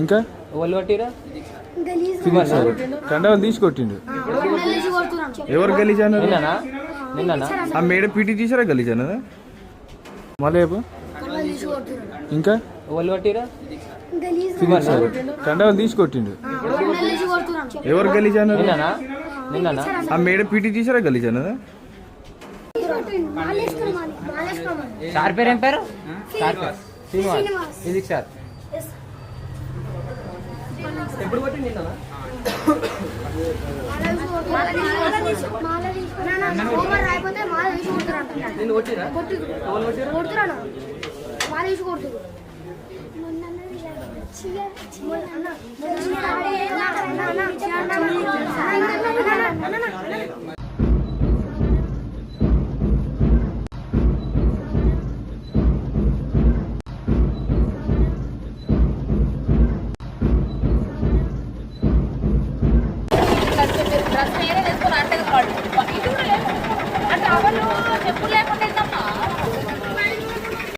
ఇంకా? కండవాలు తీసి కొట్టిండు గలీజ్ కొడుతున్నాడు ఎవరు గలీజ్ అన్నారు? నిన్ననా? నిన్ననా? ఆ మేడ పీటీ తీసారా గలీజ్ అన్నదా? మళ్ళీ ఇంకా? కండవాలు తీసి కొట్టిండు గలీజ్ కొడుతున్నాడు ఎవరు గలీజ్ అన్నారు? నిన్ననా? నిన్ననా? ఆ మేడ పీటీ తీసారా గలీజ్ అన్నదా? సార్ పేరు ఏం పేరు సార్ పేరు. శ్రీనివాస్. శ్రీనివాస్. ఫిజిక్స్ సార్ ఎప్పుడు కొట్టి నిన్ననా మాల తీసి మాల తీసుకున్నా ఓవర్ రాయిపోతే ఎప్పుడు తీసి నిన్న నిన్ను కొట్టిరా కొట్టు కొడుతున్నాడు మాల తీసి కొడుతున్నాడు డ్రెస్ వేరే వేసుకొని అంటే ఇటు కూడా లేదు అంటే